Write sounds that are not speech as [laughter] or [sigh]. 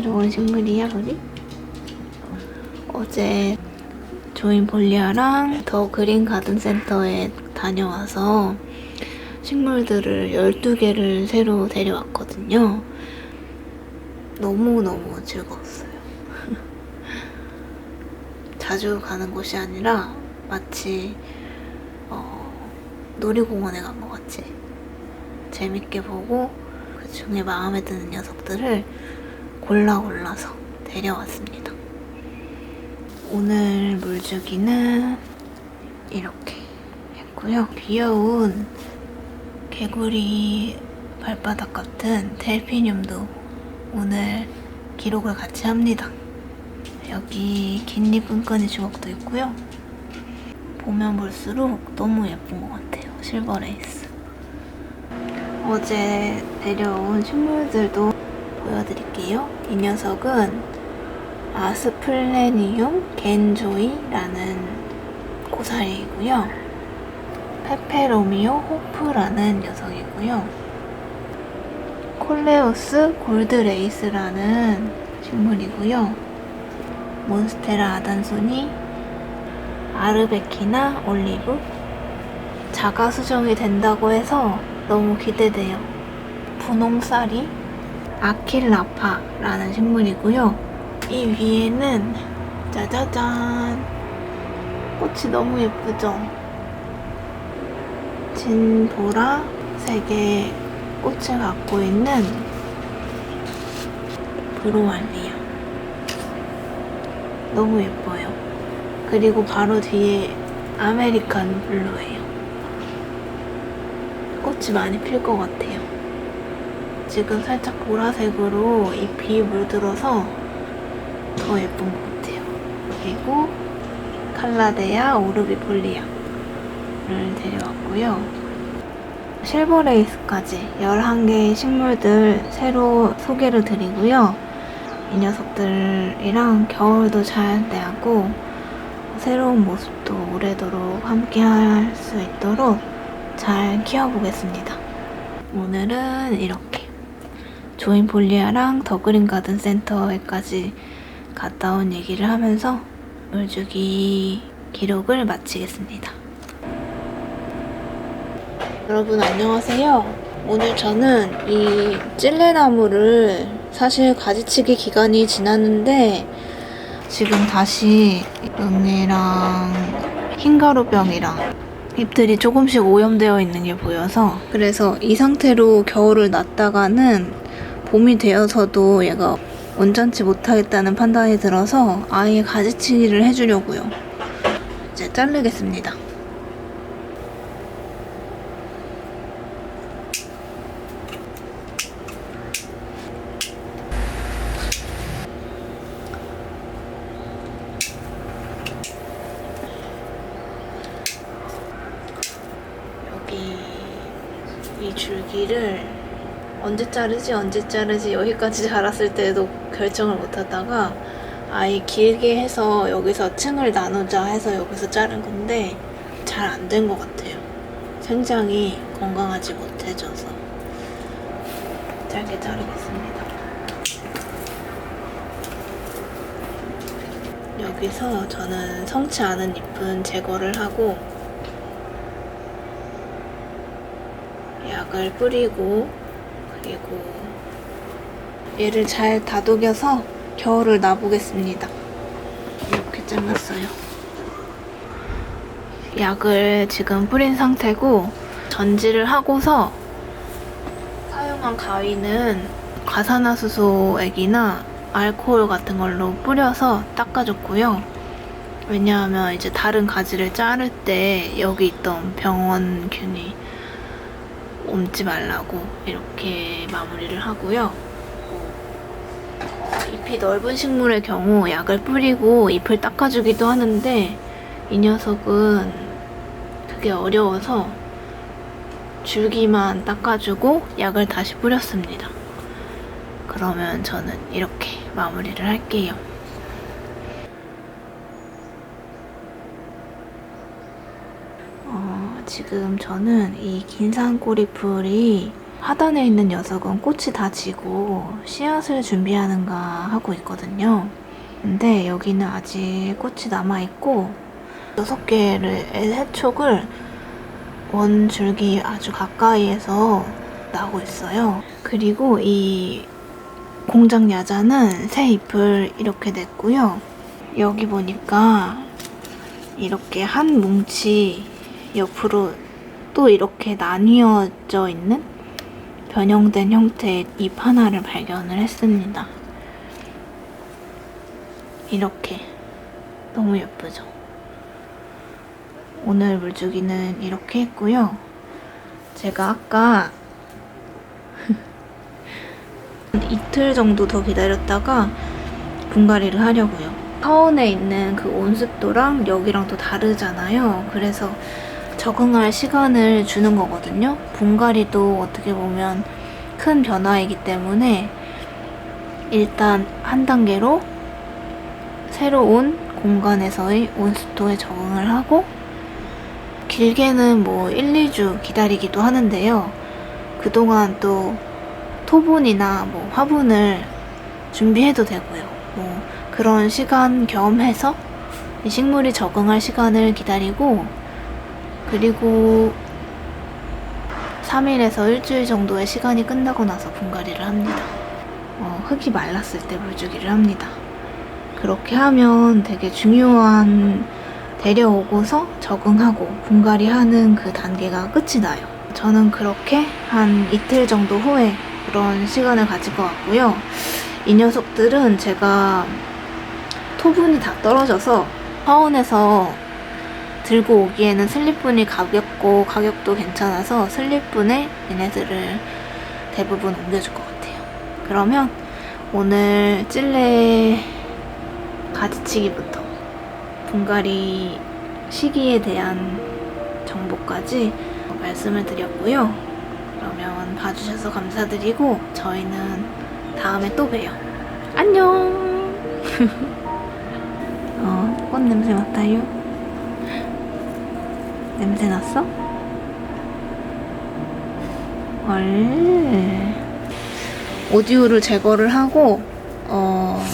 새로운 식물이야 우리? 어제 조인 볼리아랑 더 그린 가든 센터에 다녀와서 식물들을 12개를 새로 데려왔거든요. 너무너무 즐거웠어요. [laughs] 자주 가는 곳이 아니라 마치 어, 놀이공원에 간 것 같이 재밌게 보고 그 중에 마음에 드는 녀석들을 골라 골라서 데려왔습니다. 오늘 물주기는 이렇게 했고요. 귀여운 개구리 발바닥 같은 델피늄도 오늘 기록을 같이 합니다. 여기 긴잎 끈끈이 주걱도 있고요. 보면 볼수록 너무 예쁜 것 같아요. 실버 레이스. 어제 데려온 식물들도 보여드릴게요. 이 녀석은 아스플레니움 겐조이라는 고사리이고요. 페페로미오 호프라는 녀석이고요. 콜레우스 골드레이스라는 식물이고요. 몬스테라 아단소니, 아르베키나 올리브. 자가 수정이 된다고 해서 너무 기대돼요. 분홍쌀이 아킬라파라는 식물이고요. 이 위에는 짜자잔 꽃이 너무 예쁘죠? 진보라색의 꽃을 갖고 있는 브로알리아 너무 예뻐요. 그리고 바로 뒤에 아메리칸 블루예요. 꽃이 많이 필 것 같아요. 지금 살짝 보라색으로 잎이 물들어서 더 예쁜 것 같아요. 그리고 칼라데아 오르비폴리아를 데려왔고요. 실버레이스까지 11개의 식물들 새로 소개를 드리고요. 이 녀석들이랑 겨울도 잘 내하고 새로운 모습도 오래도록 함께 할 수 있도록 잘 키워보겠습니다. 오늘은 이렇게 조인 볼리아랑 더 그린 가든 센터에까지 갔다 온 얘기를 하면서 물주기 기록을 마치겠습니다. 여러분 안녕하세요. 오늘 저는 이 찔레나무를 사실 가지치기 기간이 지났는데 지금 다시 응애랑 흰가루병이랑 잎들이 조금씩 오염되어 있는 게 보여서 그래서 이 상태로 겨울을 놨다가는 봄이 되어서도 얘가 온전치 못하겠다는 판단이 들어서 아예 가지치기를 해주려고요. 이제 자르겠습니다. 여기 이 줄기를 언제 자르지 언제 자르지 여기까지 자랐을 때도 결정을 못 하다가 아예 길게 해서 여기서 층을 나누자 해서 여기서 자른 건데 잘 안 된 것 같아요. 생장이 건강하지 못해져서 짧게 자르겠습니다. 여기서 저는 성치 않은 잎은 제거를 하고 약을 뿌리고 그리고 얘를 잘 다독여서 겨울을 놔보겠습니다. 이렇게 잘랐어요. 약을 지금 뿌린 상태고 전지를 하고서 사용한 가위는 과산화수소액이나 알코올 같은 걸로 뿌려서 닦아줬고요. 왜냐하면 이제 다른 가지를 자를 때 여기 있던 병원균이 옮지 말라고 이렇게 마무리를 하고요. 잎이 넓은 식물의 경우 약을 뿌리고 잎을 닦아주기도 하는데 이 녀석은 그게 어려워서 줄기만 닦아주고 약을 다시 뿌렸습니다. 그러면 저는 이렇게 마무리를 할게요. 어, 지금 저는 이 긴산 꼬리풀이 하단에 있는 녀석은 꽃이 다 지고 씨앗을 준비하는가 하고 있거든요. 근데 여기는 아직 꽃이 남아있고 여섯 개를 해촉을 원 줄기 아주 가까이에서 나고 있어요. 그리고 이 공장 야자는 새 잎을 이렇게 냈고요. 여기 보니까 이렇게 한 뭉치 옆으로 또 이렇게 나뉘어져 있는 변형된 형태의 잎 하나를 발견을 했습니다. 이렇게 너무 예쁘죠? 오늘 물주기는 이렇게 했고요. 제가 아까 [laughs] 이틀 정도 더 기다렸다가 분갈이를 하려고요. 하원에 있는 그 온습도랑 여기랑 또 다르잖아요. 그래서 적응할 시간을 주는 거거든요. 분갈이도 어떻게 보면 큰 변화이기 때문에 일단 한 단계로 새로운 공간에서의 온습도에 적응을 하고 길게는 뭐 1, 2주 기다리기도 하는데요. 그동안 또 토분이나 뭐 화분을 준비해도 되고요. 뭐 그런 시간 겸해서 이 식물이 적응할 시간을 기다리고 그리고 3일에서 일주일 정도의 시간이 끝나고 나서 분갈이를 합니다. 어, 흙이 말랐을 때 물주기를 합니다. 그렇게 하면 되게 중요한 데려오고서 적응하고 분갈이 하는 그 단계가 끝이 나요. 저는 그렇게 한 이틀 정도 후에 그런 시간을 가질 것 같고요. 이 녀석들은 제가 토분이 다 떨어져서 화원에서 들고 오기에는 슬립분이 가볍고 가격도 괜찮아서 슬립분에 얘네들을 대부분 옮겨줄 것 같아요. 그러면 오늘 찔레 가지치기부터 분갈이 시기에 대한 정보까지 말씀을 드렸고요. 그러면 봐주셔서 감사드리고 저희는 다음에 또 봬요. 안녕! [laughs] 어, 꽃 냄새 맡아요? 냄새 났어? 헐. 오디오를 제거를 하고, 어,